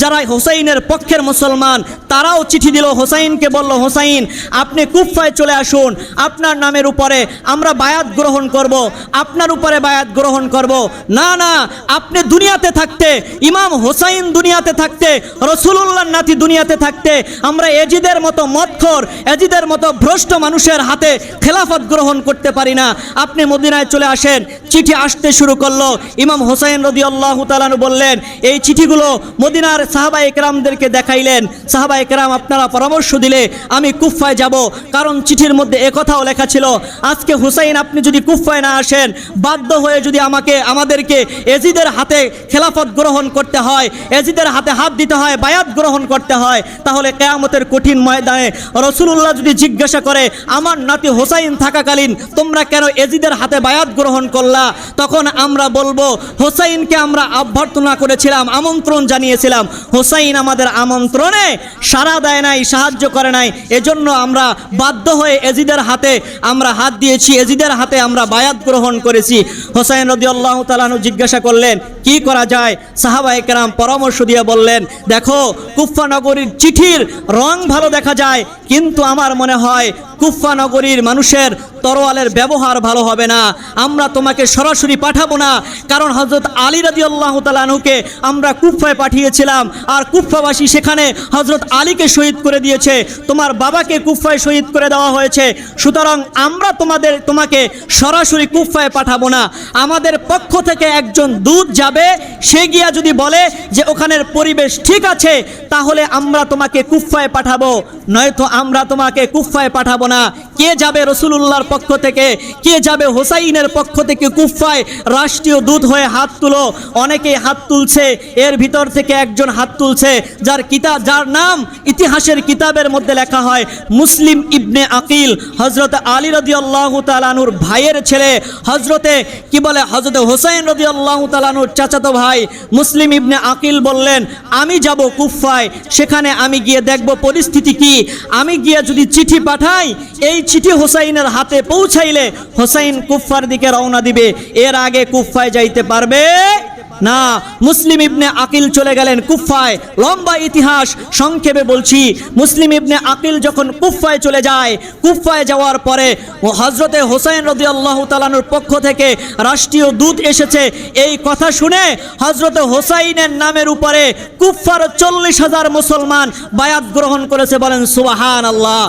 যারা হোসাইনের পক্ষের মুসলমান, তারাও চিঠি দিল, হোসাইনকে বলল, হোসাইন, আপনি কুফায় চলে আসুন। আপনার নামের উপরে আমরা বায়াত গ্রহণ করব। আপনার উপরে বায়াত গ্রহণ করব। না না, আপনি দুনিয়াতে থাকতে, ইমাম হোসাইন দুনিয়াতে থাকতে রসুলুল্লাহ নাতি দুনিয়াতে থাকতে, আমরা এজিদের মতো মদখর, এজিদের মতো ভ্রষ্ট মানুষের হাতে খেলাফত গ্রহণ করতে পারি না। আপনি মদিনায় চলে আসেন, চিঠি আসতে শুরু করল। ইমাম হোসাইন রদি আল্লাহ তালানু বললেন, এই চিঠিগুলো মদিনার সাহাবা একরামদেরকে দেখাইলেন সাহাবা একরাম আপনারা পরামর্শ দিলে আমি কুফায় যাব। কারণ চিঠির মধ্যে একথাও লেখা ছিল, আজকে হুসাইন, আপনি যদি কুফায় না আসেন, বাধ্য হয়ে যদি আমাকে, আমাদেরকে এজিদের হাতে খেলাফত গ্রহণ করতে হয়, এজিদের হাতে হাত দিতে হয়, বায়াত গ্রহণ করতে হয়, তাহলে কেয়ামতের কঠিন ময়দানে রসুল্লাহ যদি জিজ্ঞাসা করে, আমার নাতি হোসাইন থাকাকালীন তোমরা কেন এজিদের হাতে বায়াত গ্রহণ করলা? তখন আমরা বলব, হোসাইনকে আমরা অভ্যর্থনা করেছিলাম, আমন্ত্রণ জানিয়েছিলাম। হোসাইন আমাদের আমন্ত্রণে সাড়া দেয় নাই, সাহায্য করে নাই। এজন্য আমরা বাধ্য হয়ে এজিদের হাতে আমরা হাত দিয়েছি, এজিদের হাতে আমরা বায়াত গ্রহণ করেছি। হোসাইন রদি আল্লাহ তালানু জিজ্ঞাসা করলেন কি করা যায়? সাহাবা একরাম পরামর্শ দিয়ে বললেন, দেখো কুফা নগরীর চিঠির রং ভালো দেখা যায়, কিন্তু আমার মনে হয় কুফানগরীর মানুষের তরোয়ালের ব্যবহার ভালো হবে না। আমরা তোমাকে সরাসরি পাঠাবো না, কারণ হজরত আলী রাজি আল্লাহ তালানুকে আমরা কুফায় পাঠিয়েছিলাম, আর কুফাবাসী সেখানে হজরত আলীকে শহীদ করে দিয়েছে। তোমার বাবাকে কুফায় শহীদ করে দেওয়া হয়েছে। সুতরাং আমরা তোমাদের, তোমাকে সরাসরি কুফায় পাঠাবো না। আমাদের পক্ষ থেকে একজন দূত যাবে, সে গিয়া যদি বলে যে ওখানের পরিবেশ ঠিক আছে, তাহলে আমরা তোমাকে কুফায় পাঠাবো। নয়তো আমরা তোমাকে কুফায় পাঠাবো না। কে যাবে রসুলুল্লাহর পক্ষ থেকে? কে যাবে হোসাইনের পক্ষ থেকে কুফায় রাষ্ট্রীয় দূত হয়ে হাত তুলো। অনেকেই হাত তুলছে, এর ভিতর থেকে একজন হাত তুলছে, যার কিতাব, যার নাম ইতিহাসের কিতাবের মধ্যে লেখা হয়, মুসলিম ইবনে আকিল হজরত আলী রদি আল্লাহ তালানুর ভাইয়ের ছেলে। হজরতে কি বলে? হজরত হোসাইন রদি আল্লাহ তালানুর চাচাতো ভাই মুসলিম ইবনে আকিল বললেন, আমি যাব কুফায় সেখানে আমি গিয়ে দেখব পরিস্থিতি কি। আমি গিয়ে যদি চিঠি পাঠাই, এই চিঠি হোসাইনের হাতে পৌঁছাইলে হোসাইন কুফার দিকে রওনা দিবে। এর আগে কুফায় যাইতে পারবে না, মুসলিম ইবনে আকিল চলে গেলেন কুফায় লম্বা ইতিহাস, সংক্ষেপে বলছি, মুসলিম ইবনে আকিল যখন কুফায় চলে যায় কুফায় যাওয়ার পরে হজরতে হোসাইন রদি আল্লাহ তালানুর পক্ষ থেকে রাষ্ট্রীয় দূত এসেছে। এই কথা শুনে হজরতে হোসাইনের নামের উপরে কুফার চল্লিশ হাজার মুসলমান বায়াত গ্রহণ করেছে বলেন সুবাহান আল্লাহ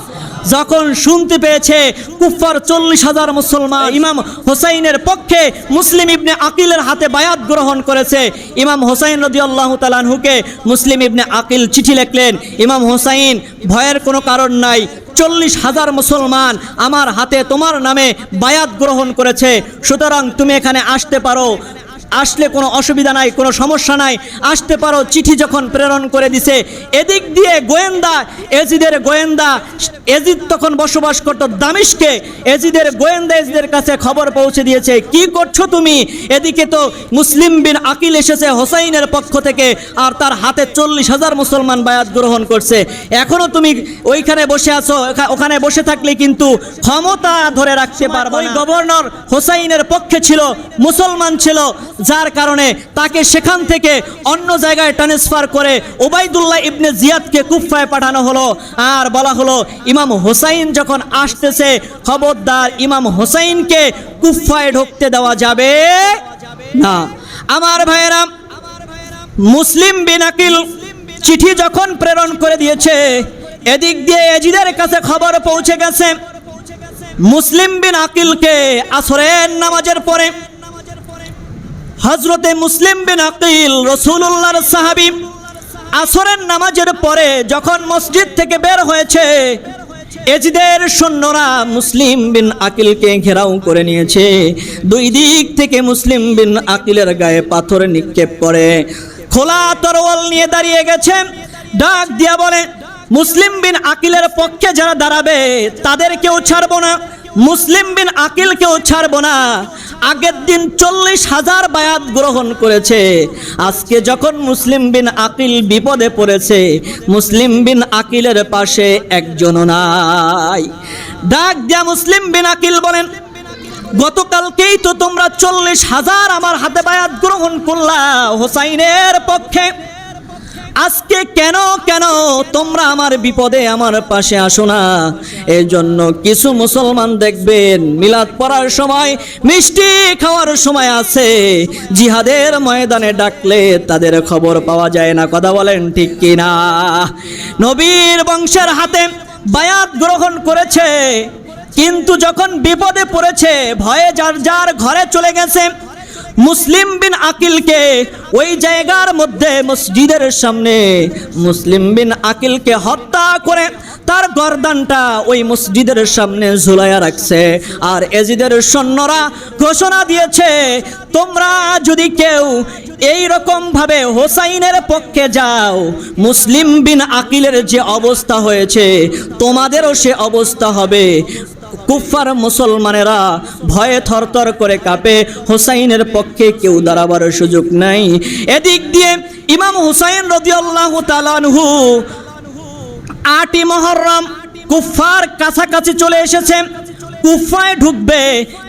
যখন শুনতে পেয়েছে কুফার চল্লিশ হাজার মুসলমান, ইমাম হোসাইনের পক্ষে মুসলিম ইবনে আকিলের হাতে বায়াত গ্রহণ করেছে, ইমাম হোসাইন রদি আল্লাহ তালানহুকে মুসলিম ইবনে আকিল চিঠি লিখলেন, ইমাম হোসাইন, ভয়ের কোনো কারণ নাই, চল্লিশ হাজার মুসলমান আমার হাতে তোমার নামে বায়াত গ্রহণ করেছে, সুতরাং তুমি এখানে আসতে পারো। আসলে কোনো অসুবিধা নাই কোনো সমস্যা নাই। আসতে পারো চিঠি যখন প্রেরণ করে দিছে এদিক দিয়ে গোয়েন্দা এজিদের গোয়েন্দা এজিদ তখন বসবাস করতো দামিশকে এজিদের গোয়েন্দা এজিদের কাছে খবর পৌঁছে দিয়েছে কি করছ তুমি? এদিকে তো মুসলিম বিন আকিল এসেছে হোসাইনের পক্ষ থেকে আর তার হাতে চল্লিশ হাজার মুসলমান বায়াত গ্রহণ করছে। এখনও তুমি ওইখানে বসে আছো ওখানে বসে থাকলে কিন্তু ক্ষমতা ধরে রাখতে পারবে ওই গভর্নর হোসাইনের পক্ষে ছিল মুসলমান ছিল যার কারণে তাকে সেখান থেকে অন্য জায়গায় ট্রান্সফার করে ওবাইদুল্লাহ ইবনে জিয়াদকে কুফায় পাঠানো হলো। আর বলা হলো, ইমাম হোসাইন যখন আসতেছে, খবরদার ইমাম হোসাইনকে কুফায় ঢুকতে দেওয়া যাবে না। আমার ভাইয়েরা, মুসলিম বিন আকিল চিঠি যখন প্রেরণ করে দিয়েছে, এদিক দিয়ে এজিদের কাছে খবর পৌঁছে গেছে। মুসলিম বিন আকিলকে আসরের নামাজের পরে হজরতে মুসলিম বিন আকিল রসুল্লাহর সাহাবি আসরের নামাজের পরে যখন মসজিদ থেকে বের হয়েছে, এজিদের সৈন্যরা মুসলিম বিন আকিলকে ঘেরাও করে নিয়েছে। দুই দিক থেকে মুসলিম বিন আকিলের গায়ে পাথর নিক্ষেপ করে। খোলা তরোয়াল নিয়ে দাঁড়িয়ে গেছে। ডাক দিয়া বলে, মুসলিম বিন আকিলের পক্ষে যারা দাঁড়াবে তাদেরকেও ছাড়বো না। মুসলিম বিন আকিলকেও ছাড়বো না। আগের দিন চল্লিশ হাজার বায়াত গ্রহণ করেছে। আজকে যখন মুসলিম বিন আকিল বিপদে পড়েছে, মুসলিম বিন আকিলের পাশে একজনও নাই। ডাক দিয়া মুসলিম বিন আকিল বলেন, গতকালকেই তো তোমরা চল্লিশ হাজার আমার হাতে বায়াত গ্রহণ করলা, হোসাইনের পক্ষে। আজকে কেন কেন তোমরা আমার বিপদে আমার পাশে আসো না? এই জন্য কিছু মুসলমান দেখবেন, মিলাদ পড়ার সময়, মিষ্টি খাওয়ার সময় আছে। জিহাদের ময়দানে ডাকলে তাদের খবর পাওয়া যায় না। কথা বলেন ঠিক কিনা? নবীর বংশের হাতে বায়াত গ্রহণ করেছে, কিন্তু যখন বিপদে পড়েছে, ভয়ে যার যার ঘরে চলে গেছে মুসলিম বিন আকিলকে ওই জায়গার মধ্যে মসজিদের সামনে মুসলিম বিন আকিলকে হত্যা করে তার গর্দানটা ওই মসজিদের সামনে ঝুলাইয়া রাখছে। আর এজিদের সৈন্যরা ঘোষণা দিয়েছে, তোমরা যদি কেউ এই রকম ভাবে হোসাইনের পক্ষে যাও, মুসলিম বিন আকিলের যে অবস্থা হয়েছে, তোমাদেরও সে অবস্থা হবে। কুফার মুসলমানেরা ভয়ে থরথর করে কাঁপে। হোসাইনের পক্ষে কেউ দাঁড়াবার সুযোগ নাই। এদিক দিয়ে ইমাম হুসাইন রদিয়াল্লাহু তালানহু আটই মহরম কুফার কাছাকাছি চলে এসেছে। কুফায় ঢুকবে,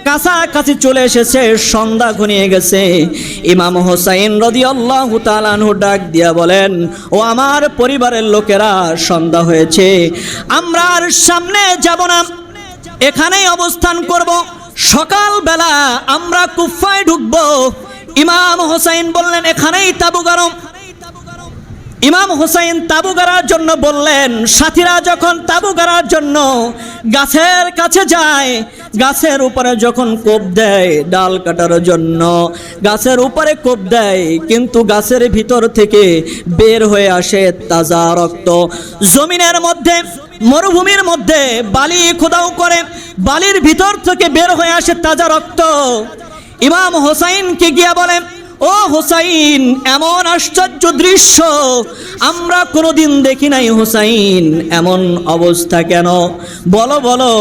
কাছাকাছি চলে এসেছে, সন্ধ্যা ঘনিয়ে গেছে। ইমাম হোসাইন রদি আল্লাহ তালানহু ডাক দিয়া বলেন, ও আমার পরিবারের লোকেরা, সন্ধ্যা হয়েছে। আমরা আর সামনে যাব না। এখানেই অবস্থান করব। সকালবেলা আমরা কুফায় ঢুকব। ইমাম হোসাইন বললেন, এখানেই তাবু গরম। ইমাম হুসাইন তাবু গাড়ার জন্য বললেন, সাথীরা যখন তাবু গাড়ার জন্য গাছের কাছে যায়, গাছের উপরে যখন কোপ দেয় ডাল কাটার জন্য, গাছের উপরে কোপ দেয়, কিন্তু গাছের ভিতর থেকে বের হয়ে আসে তাজা রক্ত। জমিনের মধ্যে মরুভূমির মধ্যে বালি খোদাও করে, বালির ভিতর থেকে বের হয়ে আসে তাজা রক্ত। ইমাম হোসাইনকে গিয়া বলেন ও হোসাইন, এমন আশ্চর্য দৃশ্য আমরা কোনোদিন দেখি নাই হোসাইন, এমন অবস্থা কেন? বলো বলো,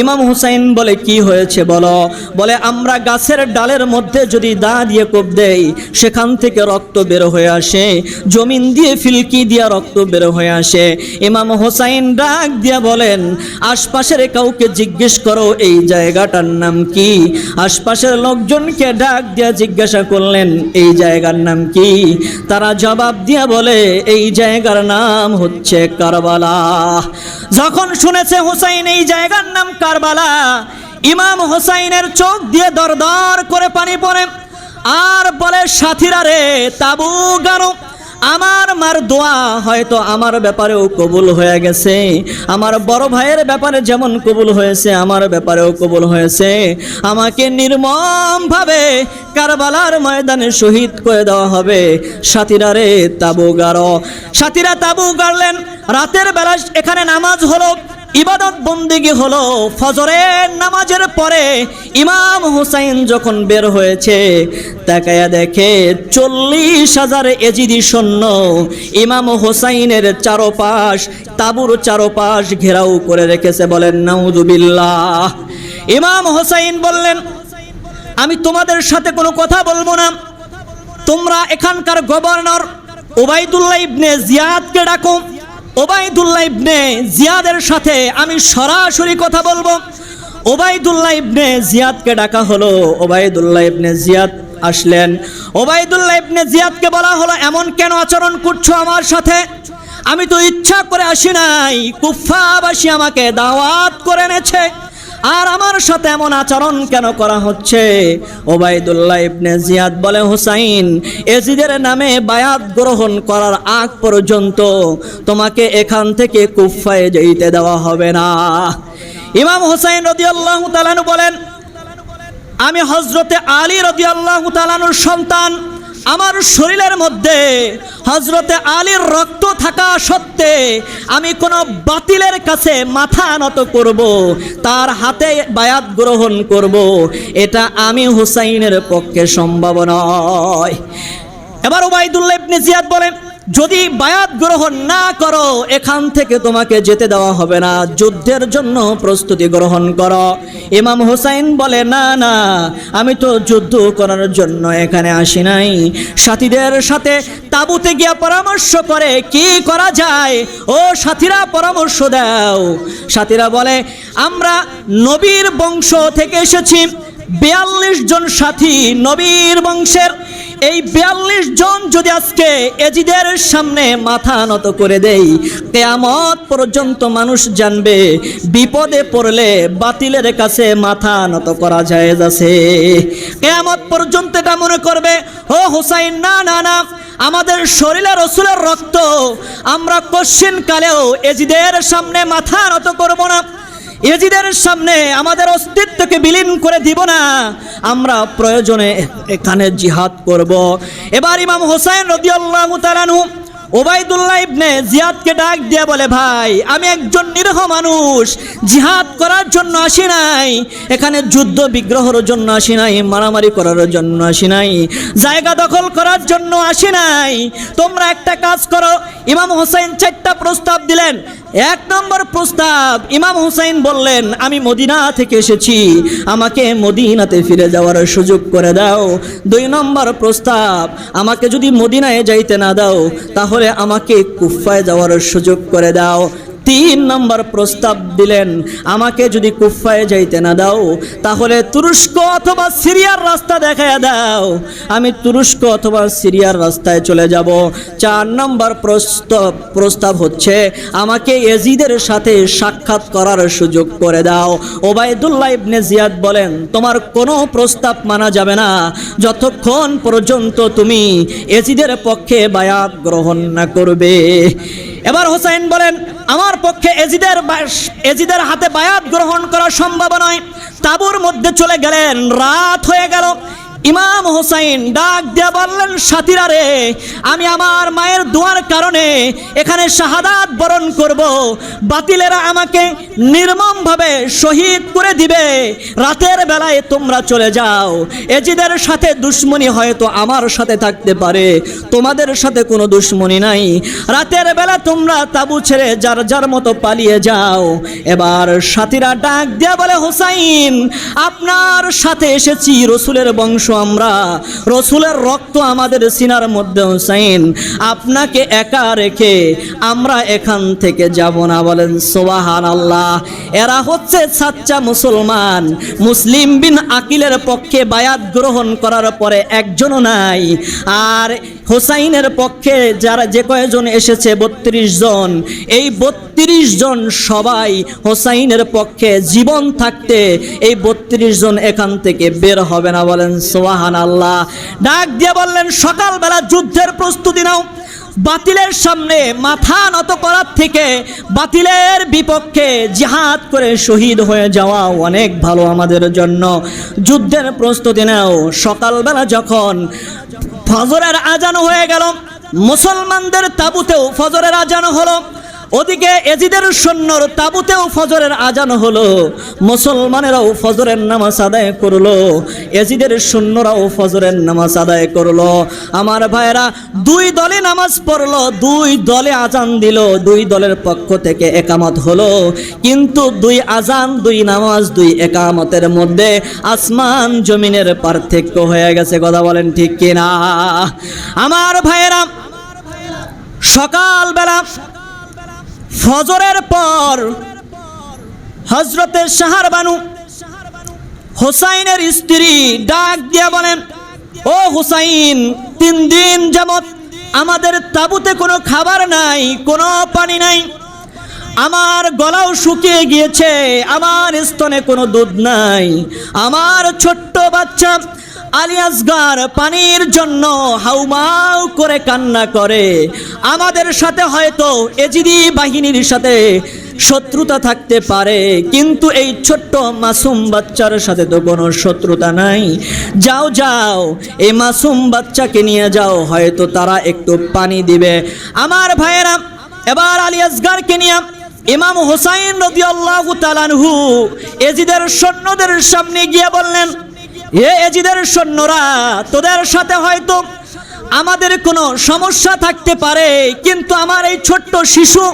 ইমাম হুসাইন বলে কি হয়েছে বলো? বলে, আমরা গাছের ডালের মধ্যে যদি দা দিয়ে কোপ দেই, সেখান থেকে রক্ত বের হয়ে আসে, জমিন দিয়ে ফিলকি দিয়া রক্ত বের হয়ে আসে। ইমাম হোসাইন ডাক দিয়া বলেন, আশপাশের কাউকে জিজ্ঞেস করো, এই জায়গাটার নাম কি? আশপাশের লোকজনকে ডাক দিয়া জিজ্ঞাসা করলেন এই জায়গার নাম কি? তারা জবাব দিয়া বলে, এই জায়গার নাম হচ্ছে কারবালা। যখন শুনেছে হোসাইন এই জায়গার নাম কারবালা, ইমাম হোসাইনের চোখ দিয়ে দর দর করে পানি পড়ে। আর বলে, সাথীরা রে তাবু গারো। আমার মার দোয়া হয়তো আমার ব্যাপারেও কবুল হয়ে গেছে। আমার বড় ভাইয়ের ব্যাপারে যেমন কবুল হয়েছে, আমার ব্যাপারেও কবুল হয়েছে। আমাকে নির্মমভাবে কারবালার ময়দানে শহীদ করে দেওয়া হবে। সাথীরা রে তাবু গাড়ো সাথীরা তাবু গাড়লেন। রাতের বেলা এখানে নামাজ হলো। ইবাদত বন্দিগি হলো ফজরের নামাজের পরে ইমাম হুসাইন যখন বের হয়েছে, তাকায়া দেখে চল্লিশ হাজার এজিদি সৈন্য ইমাম হুসাইনের চারোপাশ, তাবুর চারোপাশ ঘেরাও করে রেখেছে বলেন, নাউজুবিল্লাহ। ইমাম হুসাইন বললেন, আমি তোমাদের সাথে কোনো কথা বলব না। তোমরা এখানকার গভর্নর ওবাইদুল্লাহ ইবনে জিয়াদকে ডাকো। ওবাইদুল্লাহ ইবনে জিয়াদের সাথে আমি সরাসরি কথা বলব। ওবায়দুল্লাহ ইবনে জিয়াদকে ডাকা হলো। ওবায়দুল্লাহ ইবনে জিয়াদ আসলেন। ওবায়দুল্লাহ ইবনে জিয়াদকে বলা হলো, এমন কেন আচরণ করছ আমার সাথে? আমি তো ইচ্ছা করে আসি নাই। কুফাবাসী আমাকে দাওয়াত করে এনেছে। আর আমার সাথে এমন আচরণ কেন করা হচ্ছে? ওবাইদুল্লাহ ইবনে জিয়াদ বলে, হুসাইন, এজিদের নামে বায়াত গ্রহণ করার আগ পর্যন্ত তোমাকে এখান থেকে কুফায় যেতে দেওয়া হবে না। ইমাম হুসাইন রদিয়াল্লাহু তাআলা বলেন, আমি হজরতে আলী রদিয়াল্লাহু তাআলার সন্তান। আমার শরীরের মধ্যে হজরতে আলীর রক্ত থাকা সত্ত্বে আমি কোনো বাতিলের কাছে মাথা নত করব, তার হাতে বায়াত গ্রহণ করব। এটা আমি হুসাইনের পক্ষে সম্ভব নয়। এবার ওবায়দুল্লাহ ইবনে জিয়াদ বলেন যদি বায়াত গ্রহণ না করো, এখান থেকে তোমাকে যেতে দেওয়া হবে না। যুদ্ধের জন্য প্রস্তুতি গ্রহণ করো। ইমাম হোসাইন বলে, না না, আমি তো যুদ্ধ করার জন্য এখানে আসি নাই। সাথীদের সাথে তাবুতে গিয়া পরামর্শ করে, কি করা যায়? ও সাথীরা, পরামর্শ দাও। সাথীরা বলে, আমরা নবীর বংশ থেকে এসেছি। বিয়াল্লিশ জন সাথী নবীর বংশের এই বিয়াল্লিশ জন যদি আজকে এজিদের সামনে মাথা নত করে দেই, কেয়ামত পর্যন্ত মানুষ জানবে, বিপদে পড়লে বাতিলের কাছে মাথা নত করা যায় আছে। কেয়ামত পর্যন্ত এটা মনে করবে, ও হুসাইন, না না না, আমাদের শরীরে রসুলের রক্ত আমরা কশ্চিন কালেও এজিদের সামনে মাথা নত করব না। এজিদের সামনে আমাদের অস্তিত্বকে বিলীন করে দিব না। আমরা প্রয়োজনে এখানে জিহাদ করব। এবার ইমাম হোসেন রদিয়াল্লাহু তাআলাহু ওবাইদুল্লাহ ইবনে জিয়াদকে ডাক দিয়ে বলে, ভাই, আমি একজন নিরহ মানুষ, জিহাদ করার জন্য আসি নাই, এখানে যুদ্ধ বিগ্রহর জন্য আসি নাই, মারামারি করার জন্য আসি নাই, জায়গা দখল করার জন্য আসি নাই, তোমরা একটা কাজ করো। ইমাম হোসেন চারটা প্রস্তাব দিলেন। এক নম্বর প্রস্তাব, ইমাম হুসাইন বললেন, আমি মদিনা থেকে এসেছি, আমাকে মদিনাতে ফিরে যাওয়ার সুযোগ করে দাও। দুই নম্বর প্রস্তাব, আমাকে যদি মদিনায় যাইতে না দাও, তাহলে আমাকে কুফায় যাওয়ার সুযোগ করে দাও। তিন নম্বর প্রস্তাব দিলেন, আমাকে যদি কুফায় যাইতে না দাও, তাহলে তুরস্ক অথবা সিরিয়ার রাস্তা দেখায় দাও। আমি তুরস্ক অথবা সিরিয়ার রাস্তায় চলে যাব। চার নম্বর প্রস্তাব প্রস্তাব হচ্ছে, আমাকে এজিদের সাথে সাক্ষাৎ করার সুযোগ করে দাও। ওবায়দুল্লাহ ইবনে জিয়াদ বলেন, তোমার কোনো প্রস্তাব মানা যাবে না। যতক্ষণ পর্যন্ত তুমি এজিদের পক্ষে বায়াত গ্রহণ না করবে। এবার হোসাইন বলেন, আমার পক্ষে এজিদের এজিদের হাতে বায়াত গ্রহণ করা সম্ভব নয়। তাবুর মধ্যে চলে গেলেন, রাত হয়ে গেল। ইমাম হোসাইন ডাক দিয়ে বললেন, সাথীরা রে, আমি আমার মায়ের দোয়ার কারণে এখানে শাহাদাত বরণ করব। বাতিলেরা আমাকে নির্মমভাবে শহীদ করে দিবে। রাতের বেলায় তোমরা চলে যাও। এজিদের সাথে দুশ্মনী হয়তো আমার সাথে থাকতে পারে। তোমাদের সাথে কোনো দুশ্মনী নাই। রাতের বেলা তোমরা তাবু ছেড়ে যার যার মতো পালিয়ে যাও। এবার সাথীরা ডাক দিয়ে বলে, হোসাইন, আপনার সাথে এসেছি রসুলের বংশ আমরা। রসুলের রক্ত আমাদের সিনার মধ্যে হোসাইন, আপনাকে একা রেখে আমরা এখান থেকে যাব না বলেন সোবাহান আল্লাহ এরা হচ্ছে সাচ্চা মুসলমান। মুসলিম বিন আকিলের পক্ষে বায়াত গ্রহণ করার পরে একজনও নাই। আর হোসাইনের পক্ষে যারা যে কয়জন এসেছে, বত্রিশ জন। এই বত্রিশ জন সবাই হোসাইনের পক্ষে জীবন থাকতে এই বত্রিশ জন এখান থেকে বের হবে না বলেন সোহান আল্লাহ ডাক দিয়ে বললেন, সকালবেলা যুদ্ধের প্রস্তুতি নাও। বাতিলের সামনে মাথা নত করার থেকে বাতিলের বিপক্ষে জিহাদ করে শহীদ হয়ে যাওয়া অনেক ভালো আমাদের জন্য। যুদ্ধের প্রস্তুতি নাও। সকালবেলা যখন ফজরের আজান হয়ে গেল। মুসলমানদের তাবুতেও ফজরের আজান হলো। ওদিকে এজিদের সৈন্যর তাবুতেও ফজরের আজান হলো, মুসলমানেরাও ফজরের নামাজ আদায় করল, এজিদের সৈন্যরাও ফজরের নামাজ আদায় করল। আমার ভাইয়েরা, দুই দলে নামাজ পড়ল, দুই দলে আজান দিল, দুই দলের পক্ষ থেকে একামত হলো। কিন্তু দুই আজান, দুই নামাজ, দুই একামতের মধ্যে আসমান জমিনের পার্থক্য হয়ে গেছে, কথা বলেন ঠিক কিনা? আমার ভাইয়েরা, সকালবেলা ফজরের পর হজরতের সাহার বানু হোসাইনের স্ত্রী ডাক দিয়ে বলেন, ও হুসাইন, তিন দিন যাবত আমাদের তাবুতে কোনো খাবার নাই, কোনো পানি নাই। আমার গলাও শুকিয়ে গিয়েছে, আমার স্তনে কোনো দুধ নাই। আমার ছোট্ট বাচ্চা আলিয়াসগার পানির জন্য হাউমাউ করে কান্না করে। আমাদের সাথে হয়তো এজিদি বাহিনীর সাথে শত্রুতা থাকতে পারে, কিন্তু এই ছোট্ট মাসুম বাচ্চার সাথে তো কোনো শত্রুতা নাই। যাও যাও, এই মাসুম বাচ্চাকে নিয়ে যাও, হয়তো তারা একটু পানি দিবে। আমার ভাইয়েরা, এবার আলী আসগারকে নিয়ে ইমাম হোসাইন রদি আল্লাহ তালানহু এজিদের সৈন্যদের সামনে গিয়ে বললেন এ এজিদের সৈন্যরা, তোদের সাথে হয়তো আমাদের কোনো সমস্যা থাকতে পারে, কিন্তু আমার এই ছোট্ট শিশু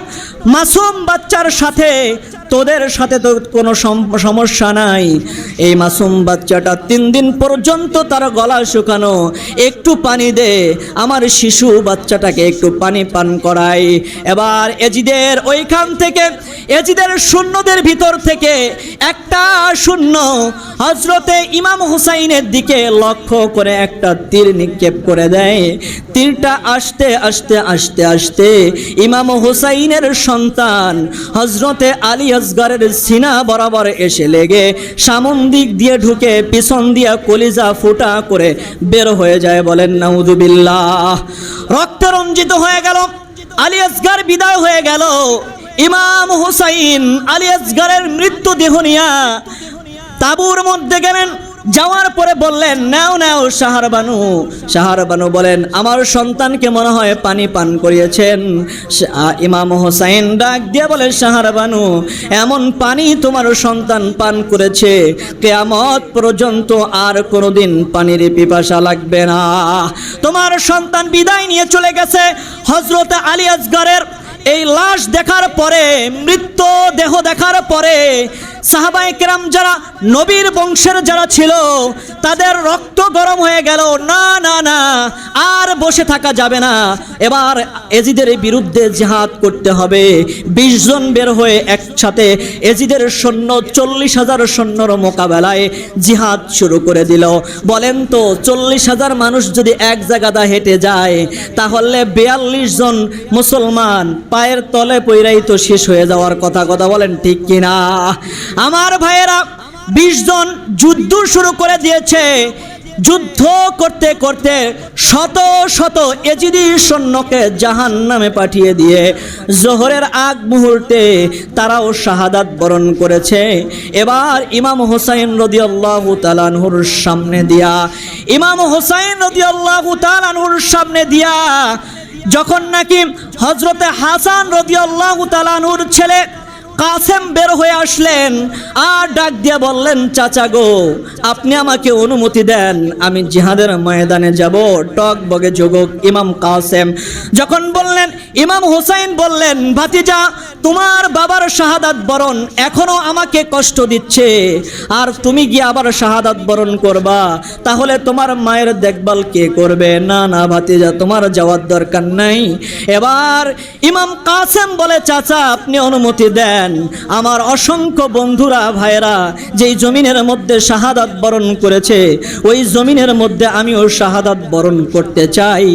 মাসুম বাচ্চার সাথে তোদের সাথে তো কোনো সম- সমস্যা নাই। এই মাসুম বাচ্চাটা তিন দিন পর্যন্ত তার গলা শুকানো। একটু পানি দে, আমার শিশু বাচ্চাটাকে একটু পানি পান করাই। এবার এজিদের ওইখান থেকে, এজিদের শূন্যদের ভিতর থেকে একটা শূন্য হজরতে ইমাম হুসাইনের দিকে লক্ষ্য করে একটা তীর নিক্ষেপ করে দেয়। তীরটা আসতে আসতে আসতে আসতে ইমাম হুসাইনের সন্তান হজরতে আলী আসগরের সিনা বরাবর এসে লেগে সামন দিক দিয়ে ঢুকে পিছন দিয়া কলিজা ফুটা করে বের হয়ে যায় বলেন নাউদুবিল্লাহ রক্ত রঞ্জিত হয়ে গেল, আলী আসগর বিদায় হয়ে গেল। ইমাম হুসাইন আলী আসগরের মৃত্যু দেহ নিয়া তাবুর মধ্যে গেলেন। যাওয়ার পরে বললেন, নাও নাও সাহার বানু। সাহার বানু বলেন, আমার সন্তানকে মনে হয় পানি পান করিয়েছেন। ইমাম হোসাইন ডাক দিয়ে বলে সাহার বানু, এমন পানি তোমার সন্তান পান করেছে। কেয়ামত পর্যন্ত আর কোনোদিন পানির পিপাসা লাগবে না। তোমার সন্তান বিদায় নিয়ে চলে গেছে হজরত আলী আসগরের এই লাশ দেখার পরে, মৃত্যু দেহ দেখার পরে সাহাবাই কেরাম যারা নবীর বংশের যারা ছিল, তাদের রক্ত গরম হয়ে গেল। না না না বসে থাকা যাবে না। এবার এজিদের বিরুদ্ধে জিহাদ করতে হবে। বিশ জন বের হয়ে একসাথে এজিদের সৈন্য চল্লিশ হাজার সৈন্যর মোকাবেলায় জিহাদ শুরু করে দিল। বলেন তো, চল্লিশ হাজার মানুষ যদি এক জায়গাটা হেঁটে যায়, তাহলে বিয়াল্লিশ জন মুসলমান পায়ের তলে পইরাই তো শেষ হয়ে যাওয়ার কথা। কথা বলেন ঠিক কিনা? আমার ভাইয়েরা, বিশ জন যুদ্ধ শুরু করে দিয়েছে। যুদ্ধ করতে করতে শত শত এজিদি সৈন্যকে জাহান নামে পাঠিয়ে দিয়ে জোহরের আগ মুহূর্তে তারাও শাহাদাত বরণ করেছে। এবার ইমাম হোসাইন রদিয়াল্লাহ তালানহুর সামনে দিয়া, ইমাম হোসাইন রদিয়াল্লাহ তালানহুর সামনে দিয়া যখন নাকি হজরতে হাসান রদিয়াল্লাহু তালানহুর ছেলে কাসেম বের হয়ে আসলেন আর ডাক দিয়ে বললেন, চাচা গো, আপনি আমাকে অনুমতি দেন, আমি জিহাদের ময়দানে যাব। টক বগে যুবক ইমাম কাসেম যখন বললেন, ইমাম হুসাইন বললেন, ভাতিজা, তোমার বাবার শাহাদাত বরণ এখনও আমাকে কষ্ট দিচ্ছে। আর তুমি গিয়ে আবার শাহাদাত বরণ করবা, তাহলে তোমার মায়ের দেখভাল কে করবে? না না ভাতিজা, তোমার যাওয়ার দরকার নাই। এবার ইমাম কাসেম বলে, চাচা, আপনি অনুমতি দেন। আমার অসংখ্য বন্ধুরা ভাইরা যেই জমিনের মধ্যে শাহাদাত বরণ করেছে, ওই জমিনের মধ্যে আমিও শাহাদাত বরণ করতে চাই।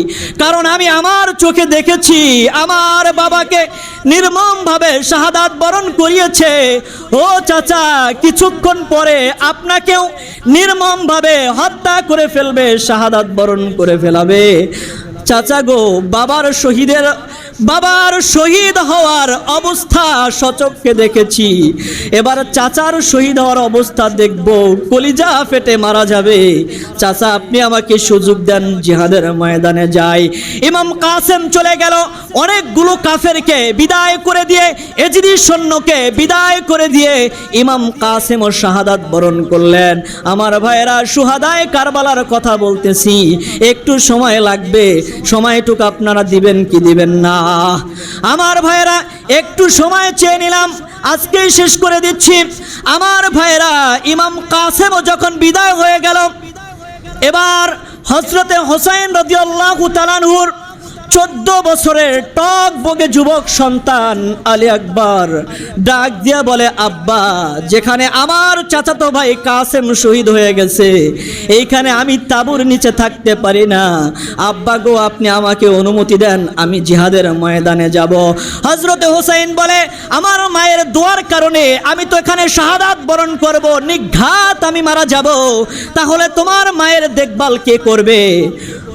কারণ আমি আমার চোখে দেখেছি, আমার বাবাকে নির্মমভাবে শাহাদাত বরণ করিয়েছে। ও চাচা, কিছুক্ষণ পরে আপনাকেও নির্মমভাবে হত্যা করে ফেলবে, শাহাদাত বরণ করে ফেলাবে। চাচা গো, বাবার শহীদের বাবার শহীদ হওয়ার অবস্থা সচককে দেখেছি। এবার চাচার শহীদ হওয়ার অবস্থা দেখব। কলিজা ফেটে মারা যাবে। চাচা, আপনি আমাকে সুযোগ দেন, জিহাদের ময়দানে যাই। ইমাম কাসেম চলে গেল। অনেকগুলো কাফেরকে বিদায় করে দিয়ে, এজিদি সৈন্যকে বিদায় করে দিয়ে ইমাম কাসেম ও শাহাদাত বরণ করলেন। আমার ভাইয়েরা, সুহাদায় কারবালার কথা বলতেছি। একটু সময় লাগবে। সময়টুকু আপনারা দিবেন কি দিবেন না। আমার ভাইরা একটু সময় চেয়ে নিলাম। আজকেই শেষ করে দিচ্ছি। আমার ভাইরা ইমাম কাসেমও যখন বিদায় হয়ে গেল, এবার হজরতে হোসাইন রদিউল্লাহ তালানহুর চোদ্দ বছরের টক বগে যুবক সন্তান আলী আকবর। ডাক দিয়া বলে, আব্বা, যেখানে আমার চাচাতো ভাই কাসেম শহীদ হয়ে গেছে, এইখানে আমি তাবুর নিচে থাকতে পারি না। আব্বা গো, আপনি আমাকে অনুমতি দেন, আমি জিহাদের ময়দানে যাব। হজরতে হোসাইন বলে, আমার মায়ের দোয়ার কারণে আমি তো এখানে শাহাদাত বরণ করব, নিঘাত আমি মারা যাব। তাহলে তোমার মায়ের দেখভাল কে করবে?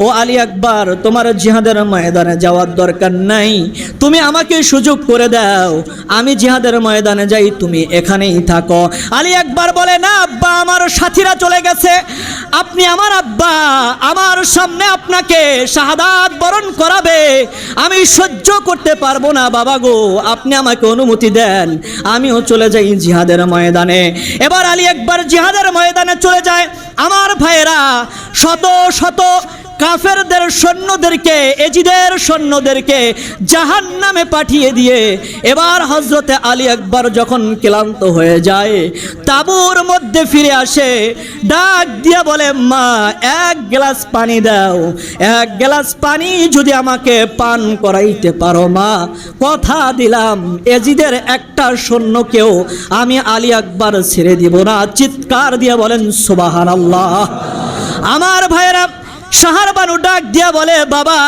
ও আলী আকবর, তোমার জিহাদের ময়দানে যাওয়ার দরকার নাই। তুমি আমাকে সুযোগ করে দাও। আমি জিহাদের ময়দানে যাই, তুমি এখানেই থাকো। আলী একবার বলে, না আব্বা, আমার সাথীরা চলে গেছে। আপনি আমার আব্বা, আমার সামনে আপনাকে শাহাদাত বরণ করাবে। আমি সহ্য করতে পারব না, বাবা গো, আপনি আমাকে অনুমতি দেন। আমিও চলে যাই জিহাদের ময়দানে। এবার আলী একবার জিহাদের ময়দানে চলে যায়। আমার ভাইয়েরা শত শত কাফেরদের সৈন্যদেরকে, এজিদের সৈন্যদেরকে জাহান নামে পাঠিয়ে দিয়ে এবার হজরতে আলী একবার যখন ক্লান্ত হয়ে যায়, তাবুর মধ্যে ফিরে আসে, ডাক দিয়ে বলে, মা, এক গ্লাস পানি দাও, এক গ্লাস পানি যদি আমাকে পান করাইতে পারো, মা। কথা দিলাম, এজিদের একটা সৈন্যকেও আমি আলী আকবার ছেড়ে দিব না। চিৎকার দিয়ে বলেন সুবাহান আল্লাহ আমার ভাইয়েরা সাহার বানু ডাক দিয়া বলে, বাবা,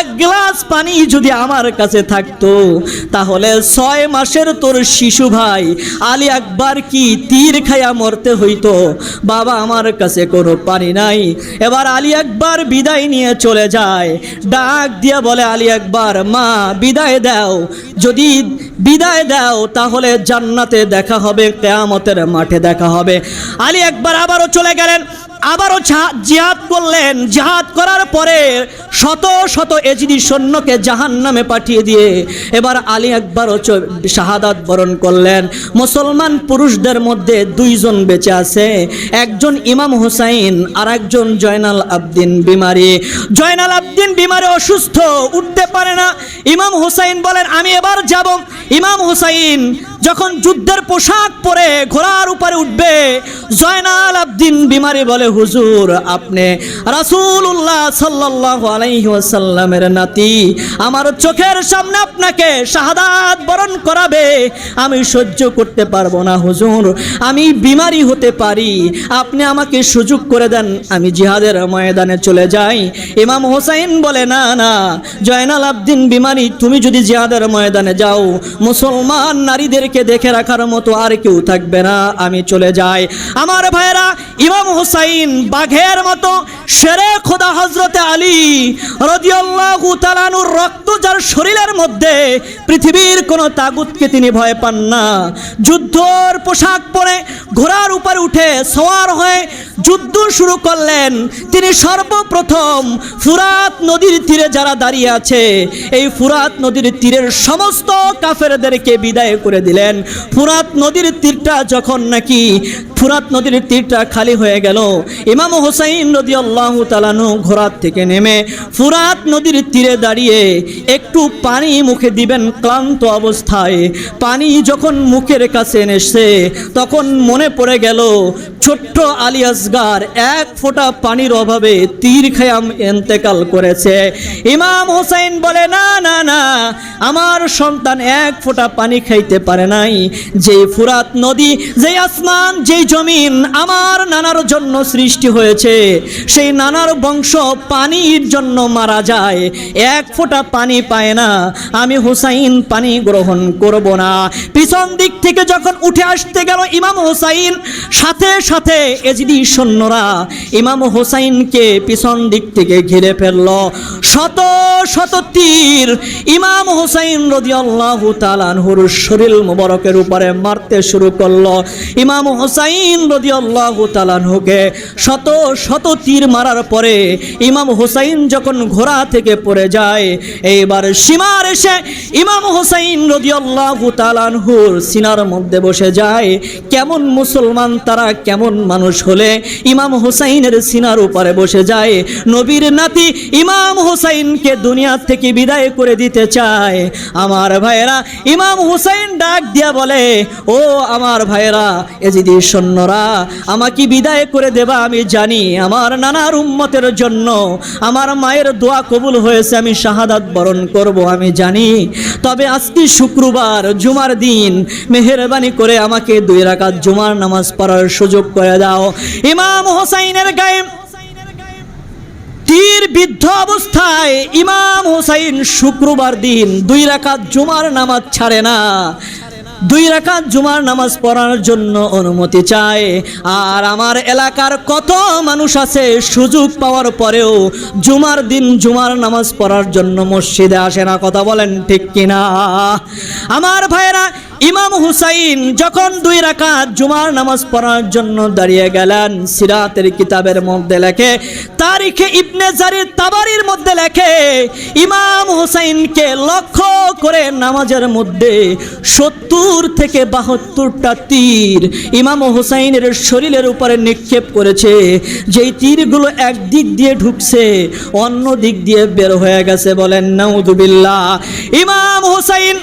এক গ্লাস পানি যদি আমার কাছে থাকতো, তাহলে ছয় মাসের তোর শিশু ভাই আলী একবার কি তীর খাইয়া মরতে হইতো? বাবা, আমার কাছে কোনো পানি নাই। এবার আলী একবার বিদায় নিয়ে চলে যায়। ডাক দিয়া বলে, আলী একবার মা, বিদায় দাও। যদি বিদায় দাও, তাহলে জান্নাতে দেখা হবে, কেয়ামতের মাঠে দেখা হবে। আলী একবার আবারও চলে গেলেন। আবারও জিহাদ করলেন। জিহাদ করার পরে শত শত এজিদি সৈন্যকে জাহান নামে পাঠিয়ে দিয়ে এবার আলী একবারও শাহাদাত বরণ করলেন। মুসলমান পুরুষদের মধ্যে দুইজন বেঁচে আছে। একজন ইমাম হুসাইন আর একজন জয়নাল আবদিন বিমারি। জয়নাল আবদিন বিমারি অসুস্থ, উঠতে পারে না। ইমাম হুসাইন বলেন, আমি এবার যাব। ইমাম হুসাইন যখন যুদ্ধের পোশাক পরে ঘোড়ার উপরে উঠবে, জয়নাল আবদিন বিমারি বলে, হুজুর, আপনি রাসূলুল্লাহ সাল্লাল্লাহু আলাইহি ওয়াসাল্লামের নাতি। আমার চোখের সামনে আপনাকে শাহাদাত বরণ করাবে। আমি সহ্য করতে পারব না, হুজুর। আমি বিমারি হতে পারি। আপনি আমাকে সুযোগ করে দেন, আমি জিহাদের ময়দানে চলে যাই। ইমাম হোসাইন বলে, না না, জয়নাল আবদিন বিমারি, তুমি যদি জিহাদের ময়দানে যাও, মুসলমান নারীদেরকে দেখে রাখার মতো আর কেউ থাকবে না। আমি চলে যাই। আমার ভাইয়েরা ইমাম হুসাইন বাঘের মতো শেরে খোদা হজরতে আলী রদিয়াল্লাহু রক্ত যার শরীরের মধ্যে পৃথিবীর কোনো তাগুতকে তিনি ভয় পান না। যুদ্ধর পোশাক পরে ঘোড়ার উপরে উঠে সওয়ার হয়ে যুদ্ধ শুরু করলেন। তিনি সর্বপ্রথম ফুরাত নদীর তীরে যারা দাঁড়িয়ে আছে, এই ফুরাত নদীর তীরের সমস্ত কাফেরদেরকে বিদায় করে দিলেন। ফুরাত নদীর তীরটা যখন নাকি ফুরাত নদীর তীরটা খালি হয়ে গেল। ইমাম হোসাইন নদী আল্লাহ তালানু ঘোড়ার থেকে নেমে ফুরাত নদীর তীরে দাঁড়িয়ে একটু পানি মুখে দিবেন ক্লান্ত অবস্থায়। পানি যখন মুখের কাছে এনেছে তখন মনে পড়ে গেল, ছোট্ট আলী আসগার এক ফোঁটা পানির অভাবে তীর খায়াম এন্তেকাল করেছে। ইমাম হোসাইন বলে, না না না, আমার সন্তান এক ফোঁটা পানি খাইতে পারে নাই। যে ফুরাত নদী যে আসমান, যেই জমিন, আমার নানার জন্য সৃষ্টি হয়েছে। সেই নানার বংশ পানির জন্য মারা যায়। এক ফোঁটা পানি পায় না। আমি হুসাইন পানি গ্রহণ করব না। পিছন দিক থেকে যখন উঠে আসতে গেল ইমাম হুসাইন, সাথে সাথে এজিদি সৈন্যরা ইমাম হুসাইনকে পিছন দিক থেকে ঘিরে ফেলল। শত শত তীর ইমাম হুসাইন রদিয়াল্লাহু তাআলাহুর শরীর মুবারকের উপরে মারতে শুরু করল। ইমাম হুসাইন রদিয়াল্লাহু তাআলাহুকে শত শত তীর মারার পরে ইমাম হুসাইন যখন ঘোড়া থেকে পড়ে যায়, এইবার সীমার এসে ইমাম হুসাইন রদিয়াল্লাহু তাআলাহুর সিনার মধ্যে বসে যায়। কেমন মুসলমান তারা, কেমন মানুষ হলে ইমাম হুসাইনের সিনার উপরে বসে যায়। নবীর নাতি ইমাম হুসাইনকে দুনিয়া থেকে বিদায় করে দিতে চায়। আমার ভাইয়েরা, ইমাম হুসাইন ডাক দিয়া বলে, ও আমার ভাইয়েরা এজিদি সৈন্যরা আমাকে বিদায় করে দেবা, আমি জানি আমার নানার উম্মতের জন্য আমার মায়ের দোয়া কবুল হয়েছে, আমি শাহাদাত বরণ করব, আমি জানি। তবে আজকে শুক্রবার, জুমার দিন, মেহেরবানি করে আমাকে দুই রাকাত জুমার নামাজ পড়ার সুযোগ করে দাও। ইমাম হোসাইনের গায়ে তীর বিদ্ধ অবস্থায় ইমাম হোসাইন শুক্রবার দিন দুই রাকাত জুমার নামাজ ছাড়ে না। দুই রাকাত জুমার নামাজ পড়ার জন্য অনুমতি চায়। আর আমার এলাকার কত মানুষ আছে, সুযোগ পাওয়ার পরেও জুমার দিন জুমার নামাজ পড়ার জন্য মসজিদে আসে না, কথা বলেন ঠিক কিনা? আমার ভাইয়েরা ইমাম হুসাইন যখন দুই রাকাত জুমার নামাজ পড়ার জন্য দাঁড়িয়ে গেলেন, সিরাতের কিতাবের মধ্যে লেখে, তারিখে ইবনে জারির তাবারির মধ্যে লেখে, ইমাম হুসাইনকে লক্ষ্য করে নামাজের মধ্যে সত্তর থেকে বাহাত্তরটা তীর ইমাম হুসাইনের শরীরের উপরে নিক্ষেপ করেছে। যেই তীরগুলো এক দিক দিয়ে ঢুকছে, অন্য দিক দিয়ে বের হয়ে গেছে বলেন নাউদুবিল্লাহ ইমাম হুসাইন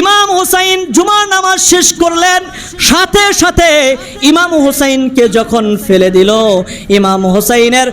ইমাম হুসাইন জুমার নামাজ শেষ করলেন, সাথে সাথে ইমাম হুসাইনকে যখন ফেলে দিল, ইমাম হুসাইনের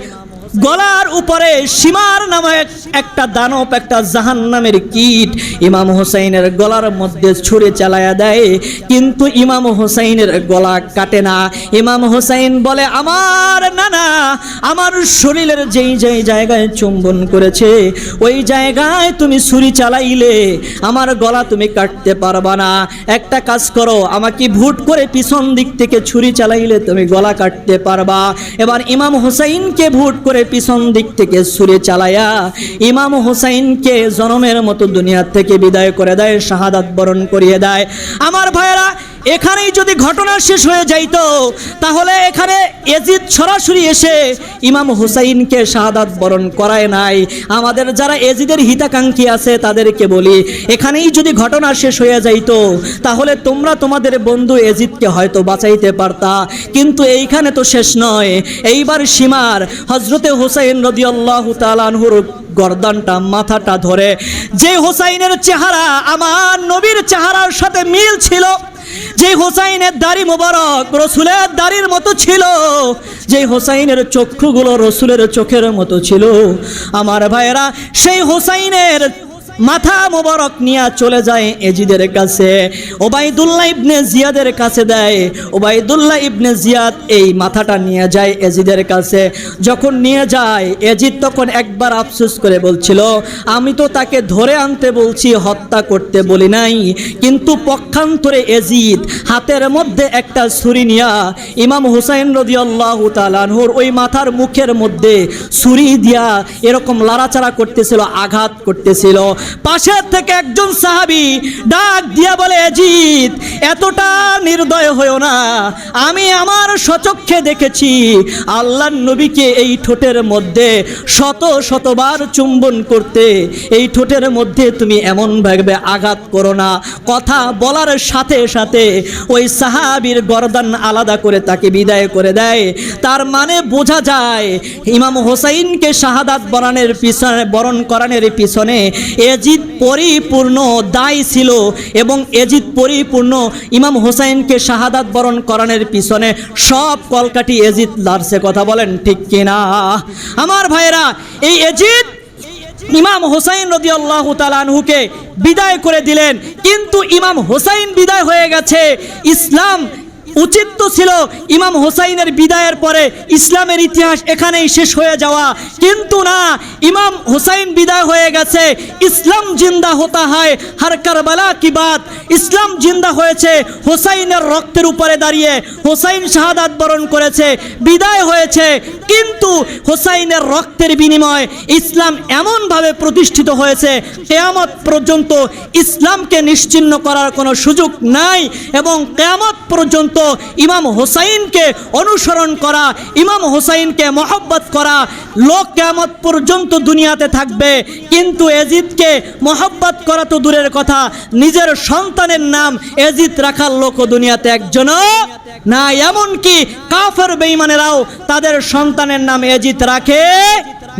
গলার উপরে সীমার নামে একটা দানব, একটা জাহান নামের কীট ইমাম হোসাইনের গলার মধ্যে ছুঁড়ে চালায়া দেয়। কিন্তু ইমাম হোসাইনের গলা কাটে না। ইমাম হোসাইন বলে, আমার নানা, আমার শরীরের যেই যেই জায়গায় চুম্বন করেছে, ওই জায়গায় তুমি ছুরি চালাইলে আমার গলা তুমি কাটতে পারবা না। একটা কাজ করো, আমাকে ভুট করে পিছন দিক থেকে ছুরি চালাইলে তুমি গলা কাটতে পারবা। এবার ইমাম হোসাইনকে ভুট করে পিছন দিক থেকে সুরে চালায়া ইমাম হুসাইনকে জনমের মতো দুনিয়া থেকে বিদায় করে দেয়, শাহাদাত বরণ করিয়ে দেয়। আমার ভাইয়েরা এখানেই যদি ঘটনা শেষ হয়ে যাইতো, তাহলে এখানে এজিদ সরাসরি এসে ইমাম হুসাইনকে শাহাদাত বরণ করায় নাই। আমাদের যারা এজিদের হিতাকাঙ্ক্ষী আছে, তাদেরকে বলি, এখানেই যদি ঘটনা শেষ হয়ে যাইতো, তাহলে তোমরা তোমাদের বন্ধু এজিদকে হয়তো বাঁচাইতে পারতা। কিন্তু এইখানে তো শেষ নয়। এইবার সীমার হজরতে হুসাইন রদিয়াল্লাহু তালানহুর গর্দানটা, মাথাটা ধরে, যে হোসাইনের চেহারা আমার নবীর চেহারার সাথে মিল ছিল যে হোসাইনের দাড়ি মোবারক রসুলের দাড়ির মতো ছিল যে হোসাইনের চক্ষুগুলো রসুলের চোখের মতো ছিল। আমার ভাইয়েরা, সেই হোসাইনের মাথা মোবারক নিয়ে চলে যায় এজিদের কাছে। ওবাইদুল্লাহ ইবনে জিয়াদের কাছে দেয়। ওবাইদুল্লাহ ইবনে জিয়াদ এই মাথাটা নিয়ে যায় এজিদের কাছে। যখন নিয়ে যায়, এজিদ তখন একবার আফসোস করে বলছিল, আমি তো তাকে ধরে আনতে বলছি, হত্যা করতে বলি নাই। কিন্তু পক্ষান্তরে এজিদ হাতের মধ্যে একটা ছুরি নিয়া ইমাম হুসাইন রদিয়াল্লাহ তালানহুর ওই মাথার মুখের মধ্যে ছুরি দিয়া এরকম লাড়াচাড়া করতেছিল, আঘাত করতেছিল। পাশের থেকে একজন সাহাবি ডাক দিয়া বলে, এজিদ, এতটা নির্দয় হয়েও না। আমি আমার সচক্ষে দেখেছি আল্লাহ নবীকে এই ঠোঁটের মধ্যে শত শতবার চুম্বন করতে। এই ঠোঁটের মধ্যে তুমি এমন ভাবে আঘাত করো না। কথা বলার সাথে সাথে ওই সাহাবির গরদান আলাদা করে তাকে বিদায় করে দেয়। তার মানে বোঝা যায়, ইমাম হোসাইনকে শাহাদাত বরানের পিছনে বরণ করানোর পিছনে এজিদ পরিপূর্ণ দায় ছিল এবং এজিদ পরিপূর্ণ ইমাম হোসাইনকে শাহাদাত বরণ করানোর পিছনে সব কলকাটি এজিদ লারছে, কথা বলেন ঠিক কিনা? আমার ভাইয়েরা, এই এজিদ ইমাম হোসাইন রদি আল্লাহ তালানহুকে বিদায় করে দিলেন, কিন্তু ইমাম হোসাইন বিদায় হয়ে গেছে, ইসলাম উচিত তো ছিল ইমাম হোসাইনের বিদায়ের পরে ইসলামের ইতিহাস এখানেই শেষ হয়ে যাওয়া। কিন্তু না, ইমাম হোসাইন বিদায় হয়ে গেছে। ইসলাম জিন্দা হতা হয়, হার কারবালা কি বাত? ইসলাম জিন্দা হয়েছে হোসাইনের রক্তের উপরে দাঁড়িয়ে। হোসাইন শাহাদাত বরণ করেছে, বিদায় হয়েছে। কিন্তু হোসাইনের রক্তের বিনিময় ইসলাম এমনভাবে প্রতিষ্ঠিত হয়েছে, কেয়ামত পর্যন্ত ইসলামকে নিশ্চিহ্ন করার কোনো সুযোগ নাই এবং কেয়ামত পর্যন্ত ইমাম হোসাইনকে অনুসরণ করা, ইমাম হোসাইনকে মহব্বত করা। লোক কেয়ামত পর্যন্ত দুনিয়াতে থাকবে, কিন্তু এজিদকে মহব্বত করা তো দূরের কথা। নিজের সন্তানের নাম এজিদ রাখার লোক দুনিয়াতে একজনও না এমনকি কাফের বেঈমানেরাও তাদের সন্তানের নাম এজিত রাখে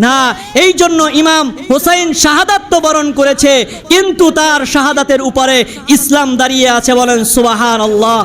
না। এই জন্য ইমাম হোসাইন শাহাদাত তো বরণ করেছে, কিন্তু তার শাহাদাতের উপরে ইসলাম দাঁড়িয়ে আছে বলেন সুবাহান আল্লাহ